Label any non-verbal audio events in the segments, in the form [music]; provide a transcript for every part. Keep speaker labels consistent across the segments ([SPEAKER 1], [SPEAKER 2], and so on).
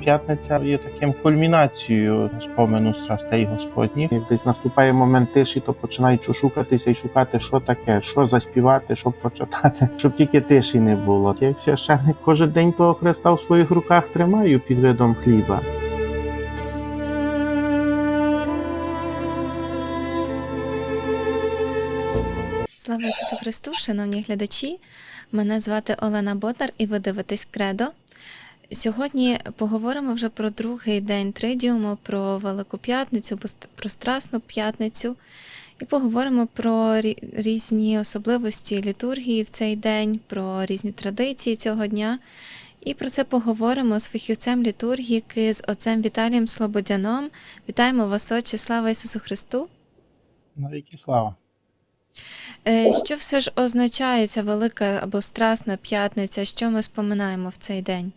[SPEAKER 1] П'ятниця є таким кульмінацією спомену страстей Господніх. Як десь наступає момент тиші, то починають шукатися і шукати, що таке, що заспівати, що прочитати, [laughs] щоб тільки тиші не було. Як священник кожен день того Христа в своїх руках тримаю під видом хліба.
[SPEAKER 2] Слава Ісусу Христу, шановні глядачі! Мене звати Олена Бодар і ви дивитесь Кредо. Сьогодні поговоримо вже про другий день тридіуму, про Велику П'ятницю, про Страсну п'ятницю, і поговоримо про різні особливості літургії в цей день, про різні традиції цього дня. І про це поговоримо з фахівцем літургіки, з отцем Віталієм Слободяном. Вітаємо вас, Отче, слава Ісусу Христу!
[SPEAKER 1] Навіки слава.
[SPEAKER 2] Е, Що все ж означає ця велика або страсна п'ятниця? Що ми споминаємо в цей день?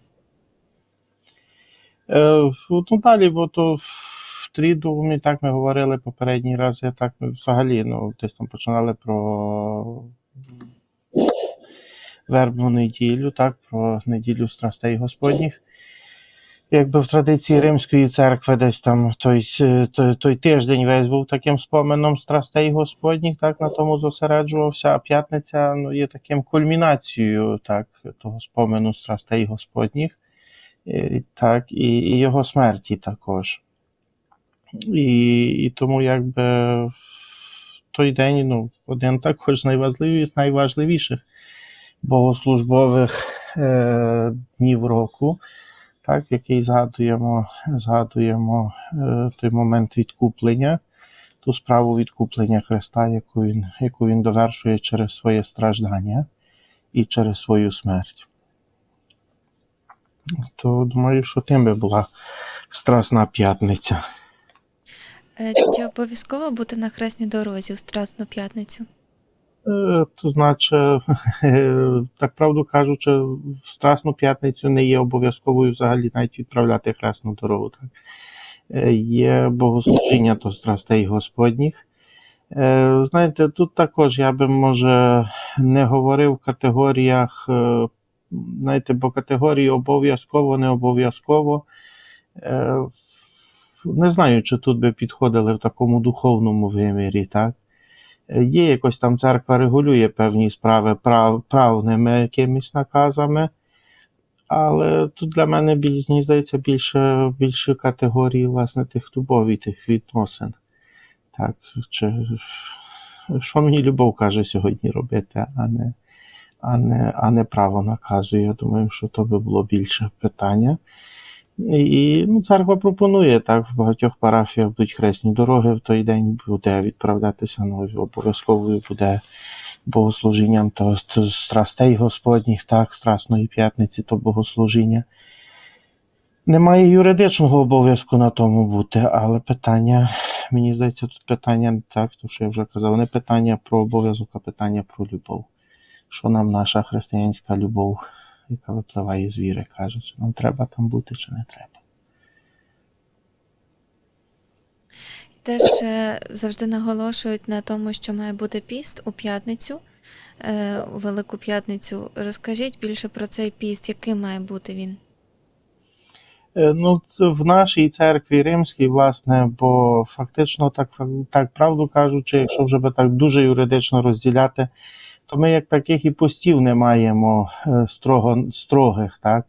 [SPEAKER 1] Е, ну далі, бо то в трідумі, так ми говорили попередній раз, так ми взагалі ну, десь там починали про вербну неділю, так, про неділю страстей Господніх. Якби в традиції Римської церкви десь там той, е, той, той тиждень весь був таким споменом страстей Господніх, так на тому зосереджувався, а п'ятниця ну, є таким кульмінацією так, того спомену страстей Господніх. І, так, і, і його смерті також. І, і тому якби в той день ну, один також з найважливіших, найважливіших богослужбових е, днів року, так, який згадуємо, згадуємо е, той момент відкуплення, ту справу відкуплення Христа, яку він, яку він довершує через своє страждання і через свою смерть то думаю, що тим би була Страсна п'ятниця.
[SPEAKER 2] Е, Чи обов'язково бути на хресній дорозі у Страсну п'ятницю?
[SPEAKER 1] Е, То значить, [laughs] так правду кажучи, в Страсну п'ятницю не є обов'язковою взагалі навіть відправляти хресну дорогу. Так? Е, Є богослужіння до страстей Господніх. Знаєте, тут також я би може не говорив в категоріях, знаєте, бо категорії обов'язково, не обов'язково. Е, Не знаю, чи тут би підходили в такому духовному вимірі, так? Е, Є якось там церква регулює певні справи прав, правними якимись наказами, але тут для мене мені здається, більше, більше категорії власне тих любові, тих відносин. Так, чи, що мені любов каже сьогодні робити, а не, а не, а не право наказує. Я думаю, що то би було більше питання. І ну, церква пропонує так, в багатьох парафіях будуть хресні дороги в той день буде відправлятися, ну обов'язковою буде богослужінням то, страстей Господніх, так, Страсної п'ятниці, то богослужіння. Немає юридичного обов'язку на тому бути, але питання, мені здається, тут питання не так, то що я вже казав, не питання про обов'язок, а питання про любов. Що нам наша християнська любов, яка випливає з віри, каже, чи нам треба там бути, чи не треба.
[SPEAKER 2] Теж е, завжди наголошують на тому, що має бути піст у п'ятницю, е, у Велику п'ятницю. Розкажіть більше про цей піст, яким має бути він?
[SPEAKER 1] Е, Ну, в нашій церкві римській, власне, бо фактично, так, так правду кажучи, якщо вже би так дуже юридично розділяти, то ми як таких і постів не маємо е, строго, строгих, так?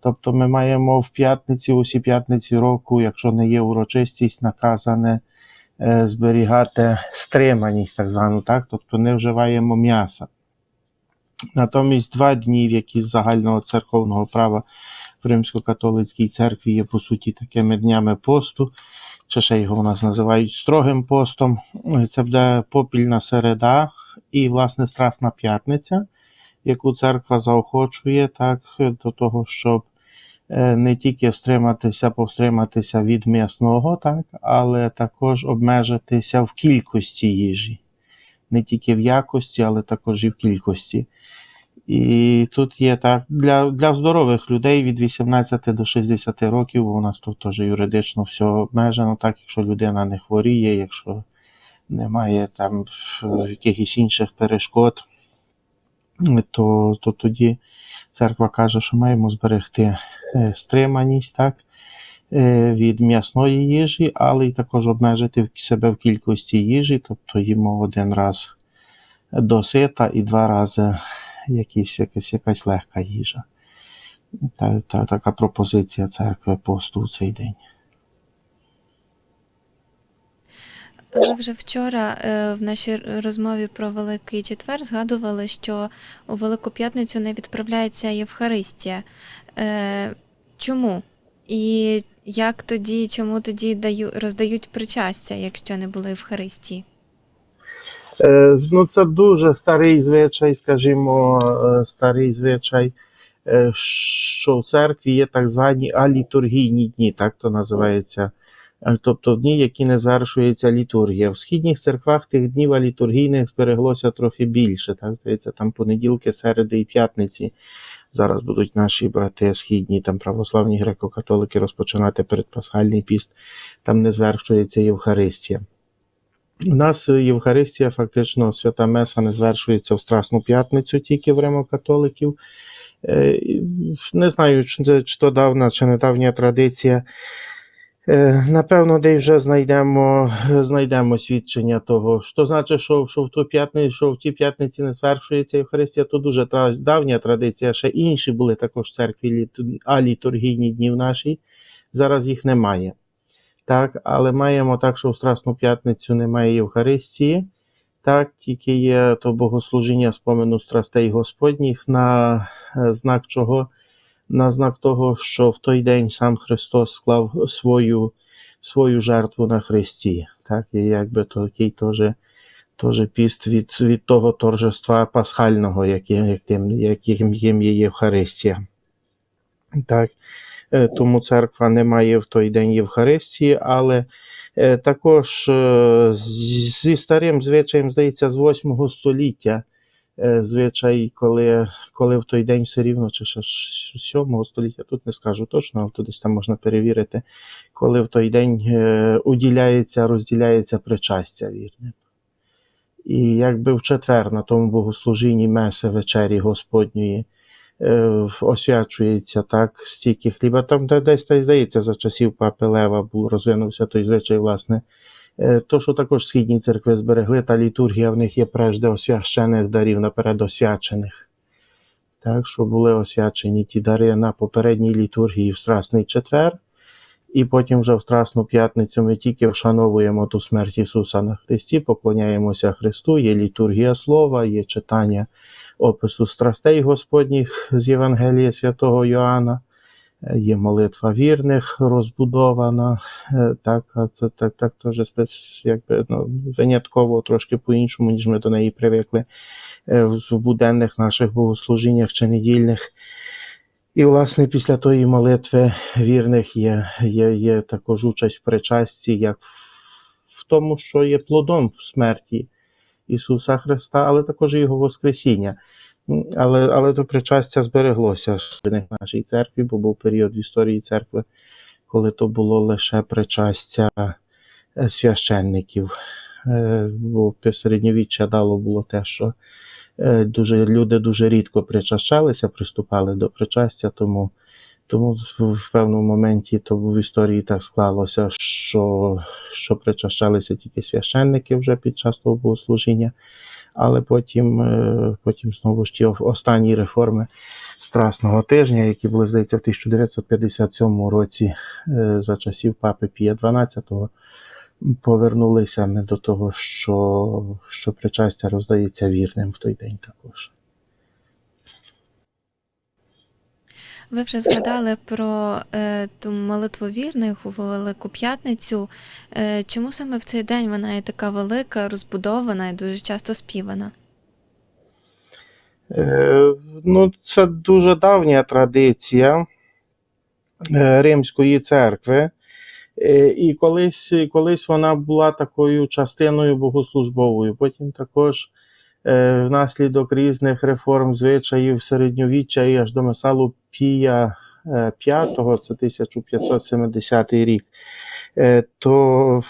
[SPEAKER 1] Тобто ми маємо в п'ятниці, усі п'ятниці року, якщо не є урочистість, наказане е, зберігати стриманість, так звану, так? Тобто не вживаємо м'яса. Натомість два дні, які з загального церковного права в Римсько-католицькій церкві є по суті такими днями посту, чи ще його у нас називають строгим постом. Це буде попільна середа і, власне, Страсна п'ятниця, яку церква заохочує так, до того, щоб е, не тільки стриматися, повстриматися від м'ясного, так, але також обмежитися в кількості їжі. Не тільки в якості, але також і в кількості. І тут є так для, для здорових людей від 18 до 60 років, бо у нас тут теж юридично все обмежено, так якщо людина не хворіє, якщо немає там е, якихось інших перешкод, то, то тоді церква каже, що маємо зберегти е, стриманість так, е, від м'ясної їжі, але й також обмежити себе в кількості їжі, тобто їмо один раз досита і два рази якісь, якась, якась легка їжа. Та, та, така пропозиція церкви посту в цей день.
[SPEAKER 2] Ви вже вчора е, в нашій розмові про Великий Четвер згадували, що у Велику П'ятницю не відправляється Євхаристія. Е, Чому? І як тоді, чому тоді даю, роздають причастя, якщо не було Євхаристії?
[SPEAKER 1] Е, Ну, це дуже старий звичай, скажімо, старий звичай, що в церкві є так звані алітургійні дні, так то називається. Тобто дні, які не завершується літургія. В східних церквах тих днів алітургійних збереглося трохи більше. Так, здається, там понеділки, середи і п'ятниці. Зараз будуть наші брати східні, там православні греко-католики розпочинати передпасхальний піст, там не звершується Євхаристія. У нас Євхаристія, фактично, свята Меса не звершується в Страсну п'ятницю тільки в римокатоликів. Е, Не знаю, чи то давна, чи недавня традиція. Е, Напевно, десь вже знайдемо, знайдемо свідчення того. Що значить, що, що в ту п'ятницю, що в тій п'ятниці не звершується Євхаристія, то дуже давня традиція. Ще інші були також в церкві літу- алітургійні дні в нашій. Зараз їх немає. Так, але маємо так, що в Страсну п'ятницю немає Євхаристії. Так, тільки є то богослужіння спомену страстей Господніх на е, знак чого? На знак того, що в той день сам Христос склав свою, свою жертву на Христі. Так, і якби такий теж, теж піст від, від того торжества пасхального, яким, яким, яким, є Євхаристія. Так. Е, тому церква не має в той день Євхаристії, але е, також е, зі старим звичаєм, здається, з 8 століття звичай, коли, коли в той день все рівно, чи ще 7 століття, тут не скажу точно, але десь там можна перевірити, коли в той день е, уділяється, розділяється причастя вірним. І якби в четвер на тому богослужінні меси вечері Господньої е, освячується так стільки хліба. Там де- десь та здається за часів папи Лева був розвинувся той звичай, власне. Е, То, що також східні церкви зберегли, та літургія в них є прежде освящених дарів наперед освячених. Так, що були освячені ті дари на попередній літургії в Страсний четвер, і потім вже в Страсну п'ятницю ми тільки вшановуємо ту смерть Ісуса на Христі, поклоняємося Христу, є літургія слова, є читання опису страстей Господніх з Євангелія святого Йоанна, є молитва вірних розбудована, е, так, так, так теж якби, ну, винятково трошки по-іншому, ніж ми до неї привикли е, в буденних наших богослужіннях чи недільних. І, власне, після тої молитви вірних є, є, є також участь в причасті, як в тому, що є плодом смерті Ісуса Христа, але також і Його Воскресіння. Але, але то причастя збереглося в нашій церкві, бо був період в історії церкви, коли то було лише причастя е, священників. Е, Бо середньовіччя дало було те, що е, дуже, люди дуже рідко причащалися, приступали до причастя, тому, тому в, певному моменті то в історії так склалося, що, що причащалися тільки священники вже під час того богослужіння, але потім, е, потім знову ж ті останні реформи Страсного тижня, які були, здається, в 1957 році е, за часів папи Пія XII, повернулися ми до того, що, що причастя роздається вірним в той день також.
[SPEAKER 2] Ви вже згадали про е, ту молитву вірних у Велику П'ятницю. Е, чому саме в цей день вона є така велика, розбудована і дуже часто співана?
[SPEAKER 1] Е, Ну, це дуже давня традиція е, Римської церкви. Е, І колись, колись вона була такою частиною богослужбовою. Потім також внаслідок різних реформ звичаїв середньовіччя і аж до Месалу Пія е, V, це 1570 рік, е, то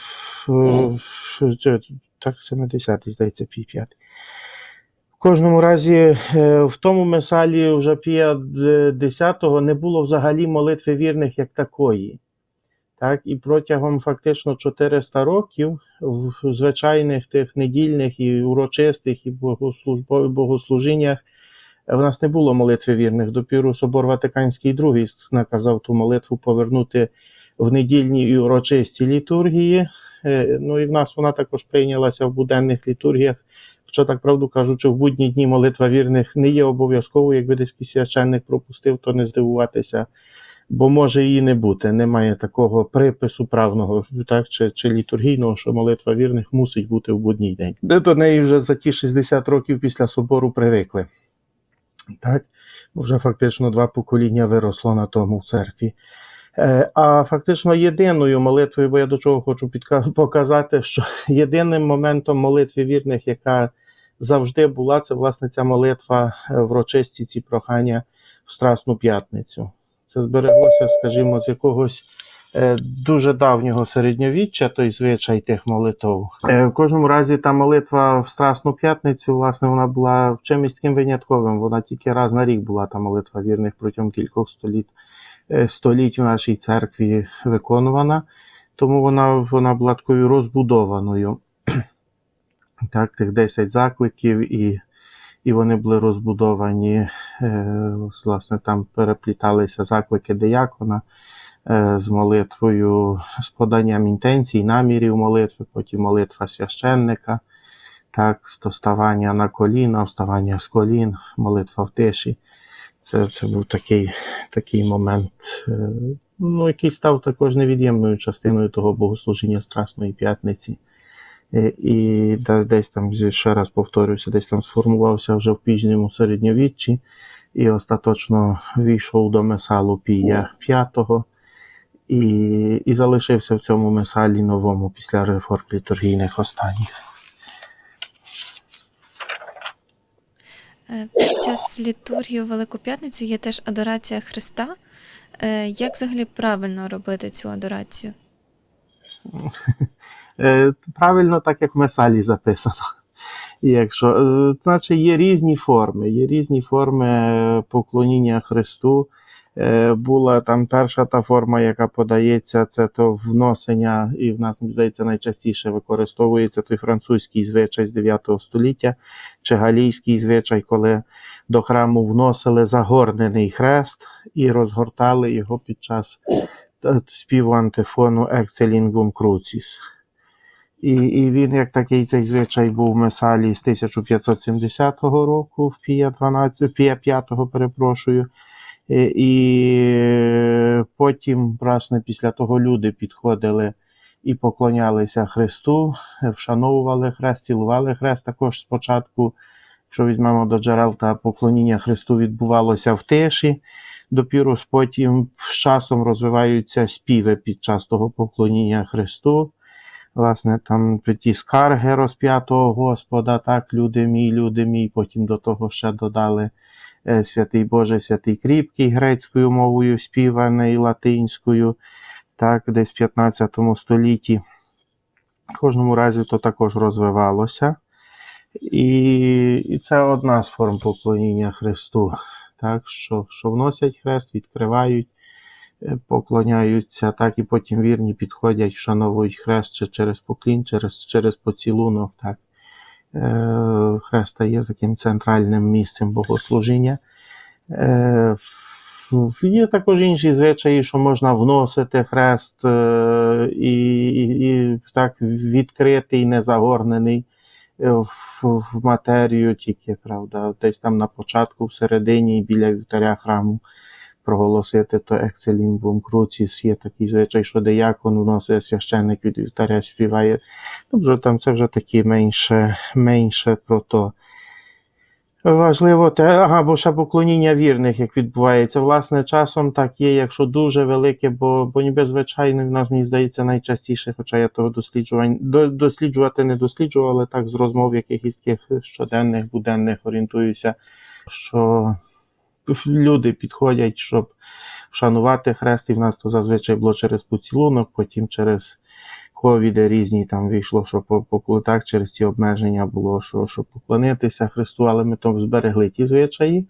[SPEAKER 1] е, так, 70, здається, Пій 5. кожному разі, е, в тому месалі вже Пія X не було взагалі молитви вірних як такої. Так, і протягом фактично 400 років в звичайних тих недільних і урочистих і богослужбових богослужіннях в нас не було молитви вірних. Допіру Собор Ватиканський II наказав ту молитву повернути в недільні і урочисті літургії. Е, Ну і в нас вона також прийнялася в буденних літургіях. Що так правду кажучи, в будні дні молитва вірних не є обов'язковою. Якби десь священник пропустив, то не здивуватися, бо може її не бути. Немає такого припису правного так, чи, чи літургійного, що молитва вірних мусить бути в будній день. Де до неї вже за ті 60 років після собору привикли. Так, бо вже фактично два покоління виросло на тому в церкві. Е, А фактично єдиною молитвою, бо я до чого хочу показати, що [laughs] єдиним моментом молитви вірних, яка завжди була, це власне ця молитва е, в урочисті ці прохання в Страсну п'ятницю. Це збереглося, скажімо, з якогось е, дуже давнього середньовіччя, той звичай тих молитв. Е, В кожному разі та молитва в Страсну п'ятницю, власне, вона була чимось таким винятковим. Вона тільки раз на рік була та молитва вірних протягом кількох століть е, століть в нашій церкві виконувана, тому вона, вона була такою розбудованою. [clears throat] Так, тих 10 закликів, і, і вони були розбудовані. Е, власне, там перепліталися заклики диякона е, з молитвою, з поданням інтенцій, намірів молитви, потім молитва священника, так, ставання на коліна, вставання з колін, молитва в тиші. Це, це був такий, такий момент, е, ну, який став також невід'ємною частиною того богослужіння Страсної п'ятниці. Е, І десь там, ще раз повторюся, десь там сформувався вже в пізньому середньовіччі і остаточно війшов до месалу Пія V і, і залишився в цьому месалі новому після реформ літургійних останніх.
[SPEAKER 2] Е, Під час літургії у Велику П'ятницю є теж адорація Христа. Е, Як взагалі правильно робити цю адорацію? [laughs]
[SPEAKER 1] Е, Правильно, так як в месалі записано. Якщо, е, значить, є різні форми, є різні форми поклоніння Христу. Е, Була там перша та форма, яка подається, це то вносення, і в нас, здається, найчастіше використовується той французький звичай з 9 століття, чи галійський звичай, коли до храму вносили загорнений хрест і розгортали його під час співу антифону Excelingum Crucis. І, і він, як такий цей звичай був Месалі з 1570 року, в Пія 12, Пія 5, перепрошую. І, і потім, власне, після того люди підходили і поклонялися Христу, вшановували хрест, цілували хрест. Також спочатку, якщо візьмемо до джерел, та поклоніння Христу відбувалося в тиші. Допіру потім з часом розвиваються співи під час того поклоніння Христу власне, там ті скарги розп'ятого Господа, так, люди мій, люди мій, потім до того ще додали е, святий Боже, святий кріпкий грецькою мовою співаний латинською, так, десь в 15 столітті. В кожному разі то також розвивалося. І, і це одна з форм поклоніння Христу, так, що, що вносять хрест, відкривають поклоняються, так і потім вірні підходять, вшановують хрест чи через поклін, через, через поцілунок. Так. Е, Хрест є таким центральним місцем богослужіння. Е, Є також інші звичаї, що можна вносити хрест е, і, і, так відкритий, не загорнений е, в, в матерію, тільки правда, десь там на початку, всередині, біля вівтаря храму проголосити то Ексcelingum Crucis, є такий звичай, що диякон вносить священник від вівтаря співає. Тобто там це вже такі менше, менше про то. Важливо те, ага, бо ще поклоніння вірних, як відбувається. Власне, часом так є, якщо дуже велике, бо, бо ніби звичайно в нас, мені здається, найчастіше, хоча я того досліджувань, до, досліджувати не досліджував, але так з розмов якихось таких щоденних, буденних орієнтуюся, що люди підходять, щоб вшанувати хрест, і в нас то зазвичай було через поцілунок, потім через ковіди різні там вийшло, що по, по через ці обмеження було, що, що поклонитися Христу, але ми там зберегли ті звичаї.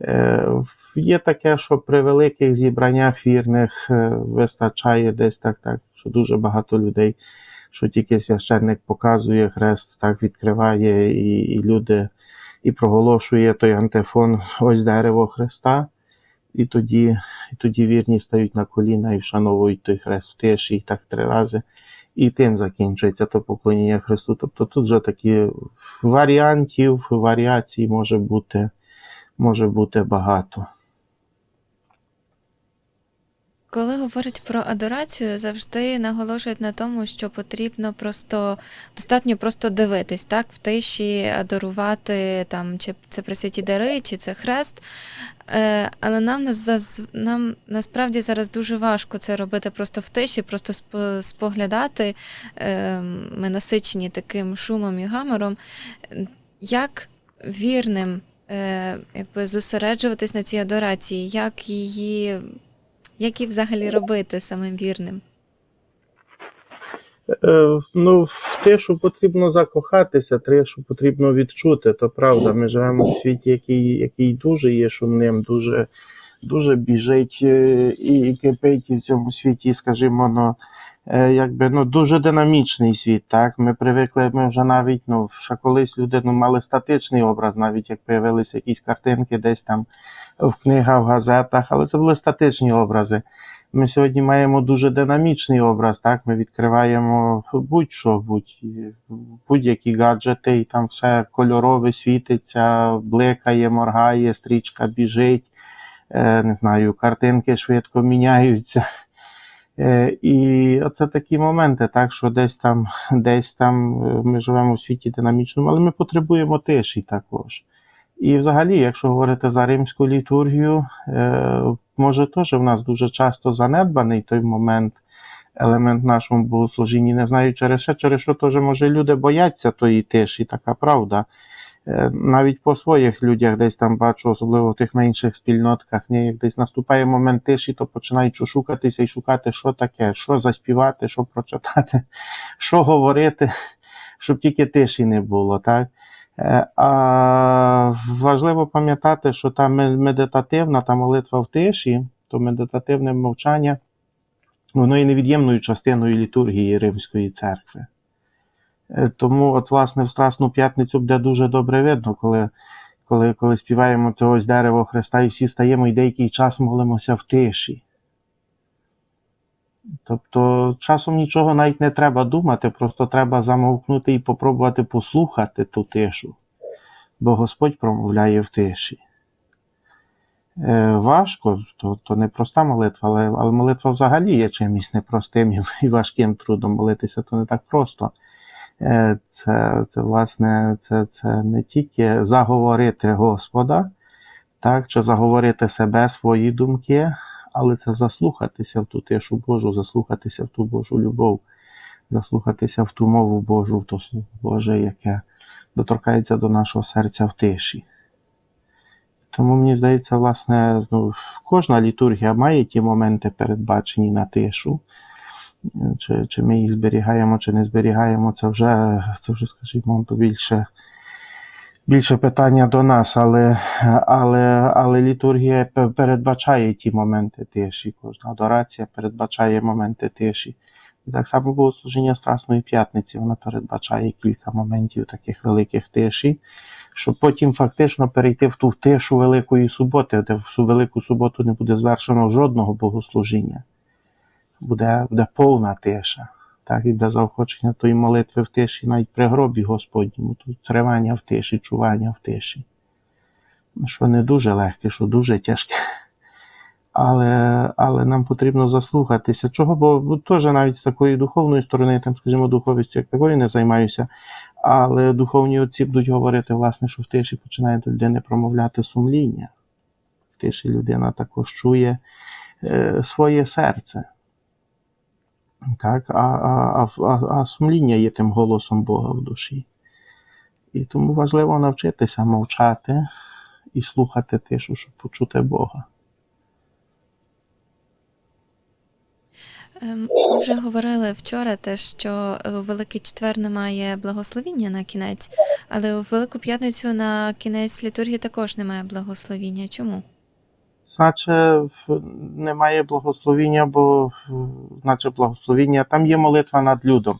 [SPEAKER 1] Е, Є таке, що при великих зібраннях вірних е, вистачає десь так, так, що дуже багато людей, що тільки священник показує хрест, так відкриває, і, і люди і проголошує той антифон ось дерево Христа. І тоді, і тоді вірні стають на коліна і вшановують той хрест в тиші, і так три рази. І тим закінчується то поклоніння Христу. Тобто тут вже такі варіантів, варіацій може бути, може бути багато.
[SPEAKER 2] Коли говорять про адорацію, завжди наголошують на тому, що потрібно просто достатньо просто дивитись, так, в тиші адорувати там, чи це присвяті дари, чи це хрест. Е, але нам, нам насправді зараз дуже важко це робити просто в тиші, просто спо- споглядати. Е, ми насичені таким шумом і гамором. Як вірним е, якби зосереджуватись на цій адорації, як її як її взагалі робити самим вірним?
[SPEAKER 1] Е, ну, те, що потрібно закохатися, те, що потрібно відчути, то правда. Ми живемо в світі, який, який дуже є шумним, дуже, дуже біжить е, і кипить в цьому світі, скажімо, ну, е, якби, ну, дуже динамічний світ. Так? Ми привикли, ми вже навіть, ну, ще колись люди ну, мали статичний образ, навіть як появилися якісь картинки десь там в книгах, в газетах, але це були статичні образи. Ми сьогодні маємо дуже динамічний образ, так? Ми відкриваємо будь-що, будь, будь-які гаджети, і там все кольорове світиться, бликає, моргає, стрічка біжить, е, не знаю, картинки швидко міняються. Е, і оце такі моменти, так, що десь там, десь там е, ми живемо у світі динамічному, але ми потребуємо тиші також. І взагалі, якщо говорити за римську літургію, е, може теж в нас дуже часто занедбаний той момент, елемент нашому богослужінні. Не знаю через що, через що теж може люди бояться тої тиші, така правда. Е, Навіть по своїх людях десь там бачу, особливо в тих менших спільнотках, ні, як десь наступає момент тиші, то починають шукатися і шукати, що таке, що заспівати, що прочитати, [laughs] що говорити, щоб тільки тиші не було. так. Е, А важливо пам'ятати, що та медитативна та молитва в тиші, то медитативне мовчання, воно є невід'ємною частиною літургії Римської церкви. Е, Тому, от, власне, в Страсну п'ятницю буде дуже добре видно, коли, коли, коли співаємо це ось дерево Христа і всі стаємо і деякий час молимося в тиші. Тобто часом нічого навіть не треба думати, просто треба замовкнути і попробувати послухати ту тишу, бо Господь промовляє в тиші. Е, важко, то, то не проста молитва, але, але молитва взагалі є чимось непростим і, важким трудом молитися, то не так просто. Е, це, це, власне, це, це не тільки заговорити Господа, так, чи заговорити себе, свої думки, але це заслухатися в ту тишу Божу, заслухатися в ту Божу любов, заслухатися в ту мову Божу, в то Слово Боже, яке доторкається до нашого серця в тиші. Тому мені здається, власне, ну, кожна літургія має ті моменти передбачені на тишу. Чи, чи ми їх зберігаємо, чи не зберігаємо, це вже, це вже скажімо, більше, більше питання до нас, але, але, але літургія передбачає ті моменти тиші. Кожна адорація передбачає моменти тиші. І так само богослужіння Страсної п'ятниці, воно передбачає кілька моментів таких великих тиші, щоб потім фактично перейти в ту тишу Великої суботи, де в Велику суботу не буде звершено жодного богослужіння. Буде, буде повна тиша. Так, і буде заохочення тої молитви в тиші, навіть при гробі Господньому, тут тривання в тиші, чування в тиші. Що не дуже легке, що дуже тяжке. Але, але нам потрібно заслухатися. Чого? Бо теж навіть з такої духовної сторони, там, скажімо, духовістю як такою не займаюся. Але духовні отці будуть говорити, власне, що в тиші починає до людини промовляти сумління. В тиші людина також чує е, своє серце. Так, а, а, а, а, сумління є тим голосом Бога в душі. І тому важливо навчитися мовчати і слухати тишу, щоб почути Бога.
[SPEAKER 2] Ем, Ми вже говорили вчора те, що Великий Четвер немає благословіння на кінець, але у Велику П'ятницю на кінець літургії також немає благословіння. Чому?
[SPEAKER 1] В- немає благословіння, бо наче благословіння, там є молитва над людом.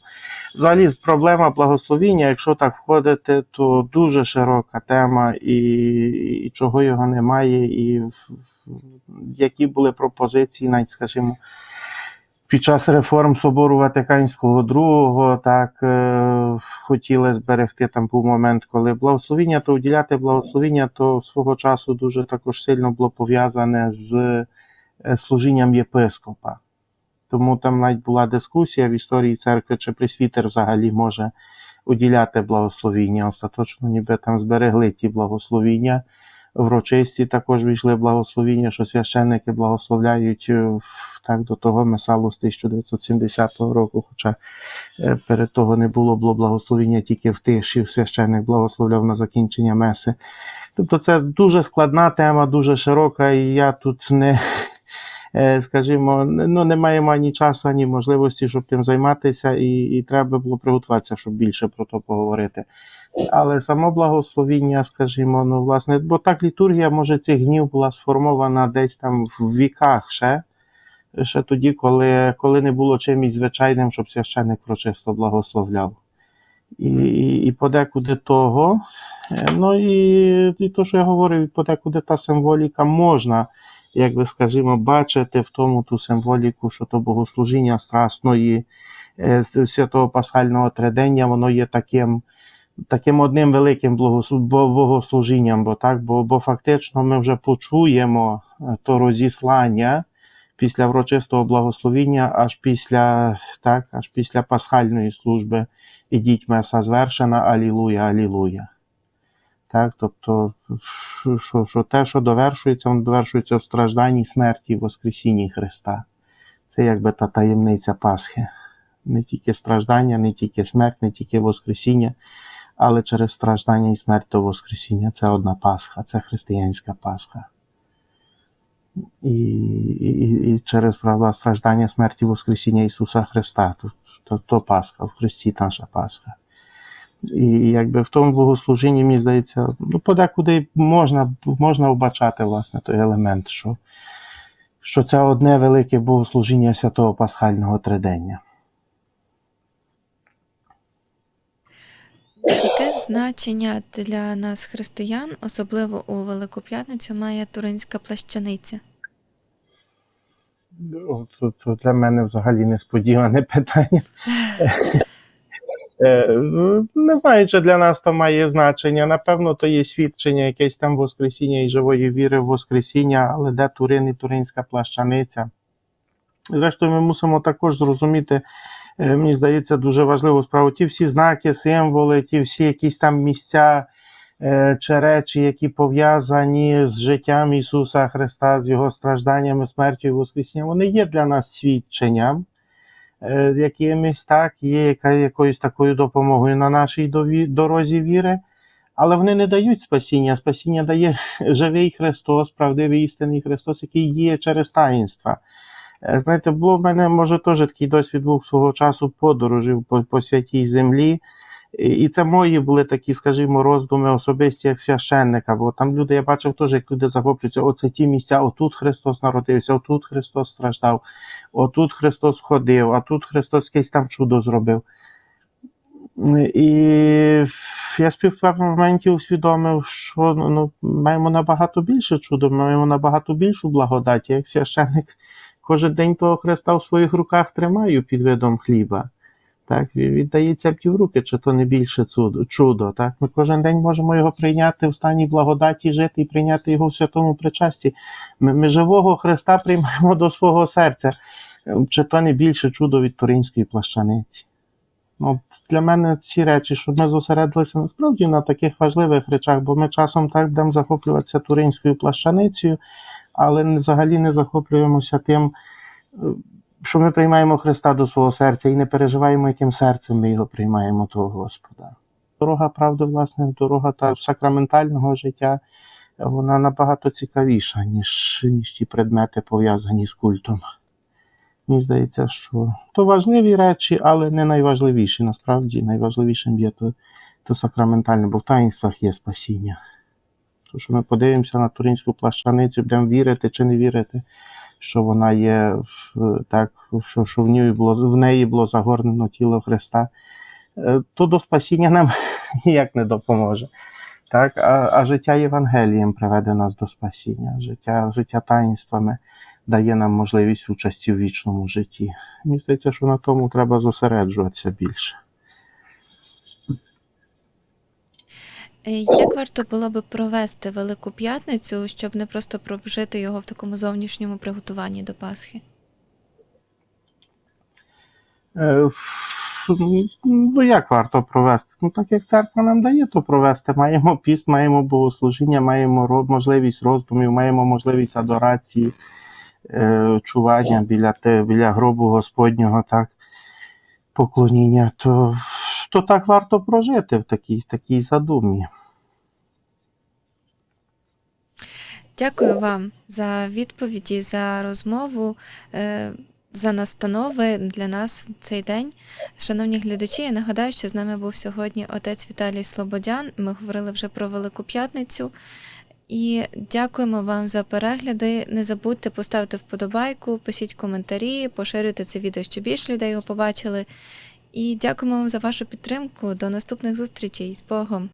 [SPEAKER 1] Взагалі, проблема благословіння, якщо так входити, то дуже широка тема, і, і чого його немає, і які були пропозиції, навіть, скажімо, під час реформ Собору Ватиканського II, так е, хотіли зберегти там був момент, коли благословіння, то уділяти благословіння, то свого часу дуже також сильно було пов'язане з е, служінням єпископа. Тому там навіть була дискусія в історії церкви, чи пресвітер взагалі може уділяти благословіння. Остаточно ніби там зберегли ті благословіння. Врочисті також війшли благословіння, що священники благословляють е, так до того месалу з 1970 року, хоча е, перед того не було було благословіння тільки в тиші, священник благословляв на закінчення меси. Тобто це дуже складна тема, дуже широка, і я тут не, скажімо, ну, не маємо ані часу, ані можливості, щоб тим займатися, і, і треба було приготуватися, щоб більше про то поговорити. Але само благословіння, скажімо, ну, власне, бо так літургія, може, цих днів була сформована десь там в віках ще, ще тоді, коли, коли не було чимось звичайним, щоб священник прочисто благословляв. І, і, і подекуди того, е, ну і, і то, що я говорив, подекуди та символіка можна, як би скажімо, бачити в тому ту символіку, що то богослужіння страсної е, святого Пасхального тридення, воно є таким таким одним великим богослужінням, бо так, бо, бо фактично ми вже почуємо е, то розіслання після врочистого благословіння, аж після, так, аж після пасхальної служби. Ідіть меса звершена, алілуя, алілуя. Так, тобто, що, що те, що довершується, воно довершується в стражданні смерті і Воскресінні Христа. Це якби та таємниця Пасхи. Не тільки страждання, не тільки смерть, не тільки Воскресіння, але через страждання і смерть до Воскресіння це одна Пасха, це християнська Пасха. І, і, і через правда, страждання, смерті, Воскресіння Ісуса Христа, то, то, то Пасха, в Христі наша Пасха. І якби в тому богослужінні, мені здається, ну, подекуди можна, можна вбачати власне той елемент, що, що це одне велике богослужіння святого Пасхального тридення.
[SPEAKER 2] Яке значення для нас, християн, особливо у Велику П'ятницю, має туринська плащаниця?
[SPEAKER 1] Для мене взагалі несподіване питання. [laughs] Е, ну, Не знаю, чи для нас то має значення. Напевно, то є свідчення якесь там Воскресіння і живої віри в Воскресіння, але де Турин і Туринська плащаниця. Зрештою, ми мусимо також зрозуміти, е, мені здається, дуже важливу справу. Ті всі знаки, символи, ті всі якісь там місця е, чи речі, які пов'язані з життям Ісуса Христа, з Його стражданнями, смертю і Воскресінням, вони є для нас свідченням е, якимись, так, є якоюсь такою допомогою на нашій дорозі віри, але вони не дають спасіння. Спасіння дає [laughs] живий Христос, правдивий істинний Христос, який діє через таїнства. Е, Знаєте, було в мене, може, теж такий досвід був свого часу подорожів по, по святій землі. І це мої були такі, скажімо, роздуми особисті як священника, бо там люди, я бачив теж, як люди захоплюються, оце ті місця, отут Христос народився, отут Христос страждав, отут Христос ходив, а тут Христос якесь там чудо зробив. І я собі в певному моменті усвідомив, що ну, маємо набагато більше чудо, маємо набагато більшу благодать. Як священник кожен день того Христа в своїх руках тримаю під видом хліба. Так, в ті в руки, чи то не більше чудо. Так? Ми кожен день можемо його прийняти в стані благодаті, жити і прийняти його в святому причасті. Ми, ми живого Христа приймаємо до свого серця, чи то не більше чудо від туринської плащаниці. Ну, для мене ці речі, щоб ми зосередилися насправді на таких важливих речах, бо ми часом так будемо захоплюватися туринською плащаницею, але взагалі не захоплюємося тим, е, що ми приймаємо Христа до свого серця і не переживаємо, яким серцем ми його приймаємо, того Господа. Дорога правди, власне, дорога та сакраментального життя, вона набагато цікавіша, ніж, ніж ті предмети, пов'язані з культом. Мені здається, що то важливі речі, але не найважливіші. Насправді найважливішим є то, то сакраментальне, бо в таїнствах є спасіння. То, що ми подивимося на туринську плащаницю, будемо вірити чи не вірити, що вона є так, що, що в, ній було, в неї було загорнено тіло Христа, е, то до спасіння нам [laughs] ніяк не допоможе. Так? А, а життя Євангелієм приведе нас до спасіння. Життя, життя таїнствами дає нам можливість участі в вічному житті. Мені здається, що на тому треба зосереджуватися більше.
[SPEAKER 2] Як варто було би провести Велику П'ятницю, щоб не просто прожити його в такому зовнішньому приготуванні до Пасхи?
[SPEAKER 1] Е, Ну, як варто провести? Ну, так як церква нам дає, то провести. Маємо піст, маємо богослужіння, маємо можливість роздумів, маємо можливість адорації, е, чування біля, те, біля гробу Господнього, так, поклоніння. То, то так варто прожити в такій, такій задумі.
[SPEAKER 2] Дякую вам за відповіді, за розмову, е, за настанови для нас в цей день. Шановні глядачі, я нагадаю, що з нами був сьогодні отець Віталій Слободян. Ми говорили вже про Велику П'ятницю. І дякуємо вам за перегляди. Не забудьте поставити вподобайку, пишіть коментарі, поширюйте це відео, щоб більше людей його побачили. І дякуємо вам за вашу підтримку. До наступних зустрічей з Богом!